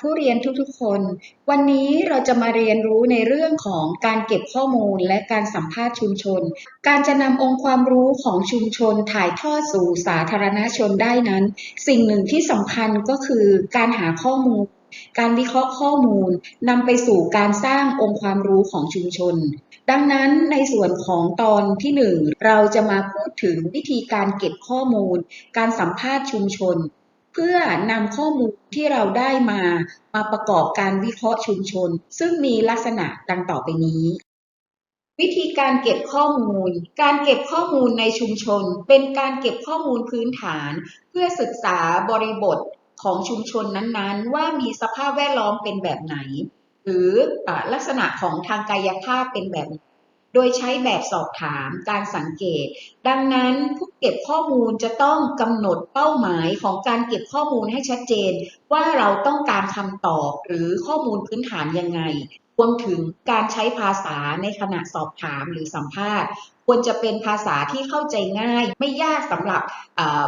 ผู้เรียนทุกๆคน วันนี้เราจะมาเรียนรู้ในเรื่องของการเก็บข้อมูลและการสัมภาษณ์ชุมชน การจะนำองค์ความรู้ของชุมชนถ่ายทอดสู่สาธารณชนได้นั้น สิ่งหนึ่งที่สำคัญก็คือการหาข้อมูล การวิเคราะห์ข้อมูลนำไปสู่การสร้างองค์ความรู้ของชุมชนดังนั้นในส่วนของตอนที่หนึ่งเราจะมาพูดถึงวิธีการเก็บข้อมูล การสัมภาษณ์ชุมชน เพื่อนำข้อมูลที่เราได้มามาประกอบการวิเคราะห์ชุมชน ซึ่งมีลักษณะดังต่อไปนี้ วิธีการเก็บข้อมูล การเก็บข้อมูลในชุมชน เป็นการเก็บข้อมูลพื้นฐาน เพื่อศึกษาบริบทของชุมชนนั้นๆ ว่ามีสภาพแวดล้อมเป็นแบบไหน หรืออลักษณะของทางกายภาพเป็นแบบไหน โดยใช้แบบสอบถามการสังเกต ดังนั้นผู้เก็บข้อมูลจะต้องกำหนดเป้าหมายของการเก็บข้อมูลให้ชัดเจน ว่าเราต้องการคำตอบหรือข้อมูลพื้นฐานยังไงรวมถึงการใช้ภาษาในขณะสอบถามหรือสัมภาษณ์ ควรจะเป็นภาษาที่เข้าใจง่าย ไม่ยากสำหรับ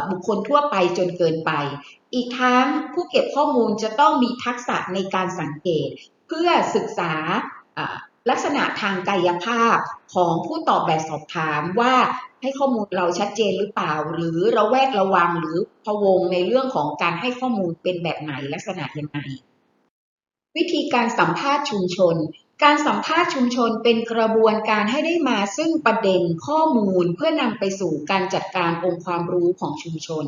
บุคคลทั่วไปจนเกินไป อีกทั้งผู้เก็บข้อมูลจะต้องมีทักษะในการสังเกต เพื่อศึกษา ลักษณะทางกายภาพของผู้ตอบแบบสอบถามว่าให้ข้อมูลเราชัดเจนหรือเปล่า หรือระแวดระวังหรือพะวงในเรื่องของการให้ข้อมูลเป็นแบบไหนลักษณะยังไงวิธีการสัมภาษณ์ชุมชน การสัมภาษณ์ชุมชนเป็นกระบวนการให้ได้มาซึ่งประเด็นข้อมูลเพื่อนำไปสู่การจัดการองค์ความรู้ของชุมชน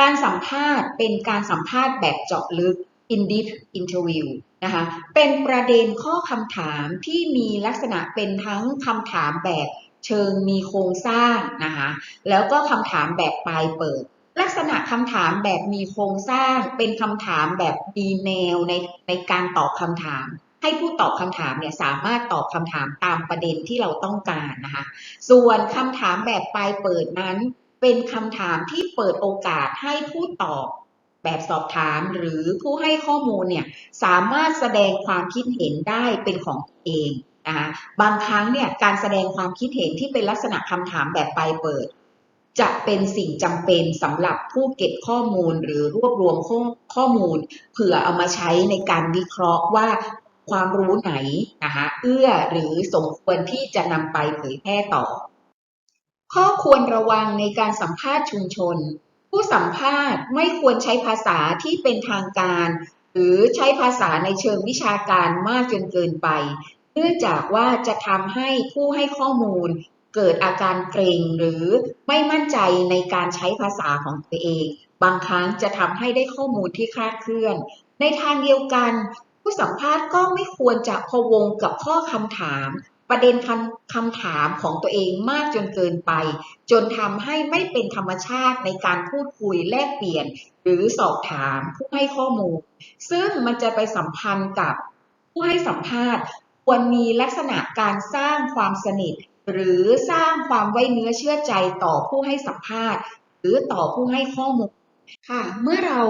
การสัมภาษณ์เป็นการสัมภาษณ์แบบเจาะลึก in deep interview นะคะ เป็นประเด็นข้อคำถามที่มีลักษณะเป็นทั้งคำถามแบบเชิงมีโครงสร้างนะคะ แล้วก็คำถามแบบปลายเปิด ลักษณะคำถามแบบมีโครงสร้าง เป็นคำถามแบบมีแนวในในการตอบคำถามให้ผู้ตอบคำถามเนี่ยสามารถตอบคำถามตามประเด็นที่เราต้องการนะคะ ส่วนคำถามแบบปลายเปิดนั้น เป็นคำถามที่เปิดโอกาสให้ผู้ตอบ แบบสอบถามหรือผู้ให้ข้อมูลเนี่ยสามารถแสดงความคิดเห็นได้เป็นของตัวเองนะคะบางครั้งเนี่ยการแสดงความคิดเห็นที่เป็นลักษณะคำถามแบบปลายเปิด จะเป็นสิ่งจำเป็นสำหรับผู้เก็บข้อมูลหรือรวบรวมข้อข้อมูล เผื่อเอามาใช้ในการวิเคราะห์ว่าความรู้ไหนนะคะเอื้อหรือสมควรที่จะนำไปเผยแพร่ต่อ ข้อควรระวังในการสัมภาษณ์ชุมชน ผู้สัมภาษณ์ไม่ควรใช้ภาษาที่เป็นทางการ หรือใช้ภาษาในเชิงวิชาการมากจนเกินไป เนื่องจากว่าจะทำให้ผู้ให้ข้อมูลเกิดอาการเกรงหรือไม่มั่นใจในการใช้ภาษาของตัวเอง บางครั้งจะทำให้ได้ข้อมูลที่คลาดเคลื่อน ในทางเดียวกัน ผู้สัมภาษณ์ก็ไม่ควรจะพวงกับข้อคำถาม ประเด็นคำคำถามของตัวเองมากจนเกินไป จนทำให้ไม่เป็นธรรมชาติในการพูดคุยแลกเปลี่ยน หรือสอบถามผู้ให้ข้อมูล ซึ่งมันจะไปสัมพันธ์กับผู้ให้สัมภาษณ์ควรมีลักษณะการสร้างความสนิท หรือสร้างความไว้เนื้อเชื่อใจต่อผู้ให้สัมภาษณ์ หรือต่อผู้ให้ข้อมูลค่ะ เมื่อเรา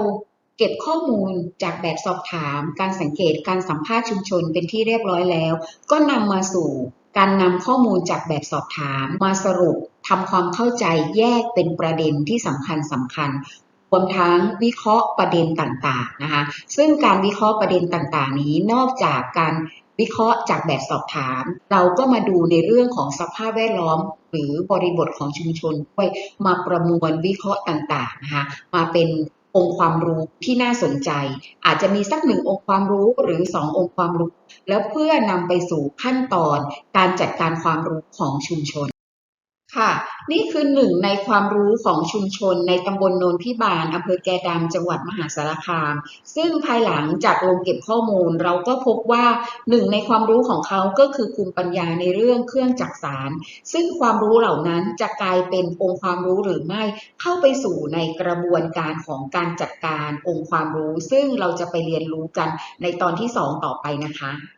เก็บข้อมูลจากแบบสอบถาม การสังเกตการสัมภาษณ์ชุมชนเป็นที่เรียบร้อยแล้ว ก็นำมาสู่การนำข้อมูลจากแบบสอบถาม มาสรุปทำความเข้าใจแยกเป็นประเด็นที่สำคัญสำคัญรวมทั้งวิเคราะห์ประเด็นต่างๆนะคะซึ่งการวิเคราะห์ประเด็นต่างๆ นี้นอกจากการวิเคราะห์จากแบบสอบถาม เราก็มาดูในเรื่องของสภาพแวดล้อม หรือบริบทของชุมชนด้วยมาประมวลวิเคราะห์ต่างๆนะคะมาเป็น องค์ความรู้ที่น่าสนใจ อาจจะมีสักหนึ่งองค์ความรู้หรือสององค์ความรู้ แล้วเพื่อนำไปสู่ขั้นตอนการจัดการความรู้ของชุมชน ค่ะ นี่คือหนึ่งในความรู้ของชุมชนในตำบลโนนพิบาลอำเภอแกดำจังหวัดมหาสารคาม ซึ่งภายหลังจากลงเก็บข้อมูล เราก็พบว่าหนึ่งในความรู้ของเขาก็คือภูมิปัญญาในเรื่องเครื่องจักสาร ซึ่งความรู้เหล่านั้นจะกลายเป็นองค์ความรู้หรือไม่เข้าไปสู่ในกระบวนการของการจัดการองค์ความรู้ ซึ่งเราจะไปเรียนรู้กันในตอนที่สองต่อไปนะคะ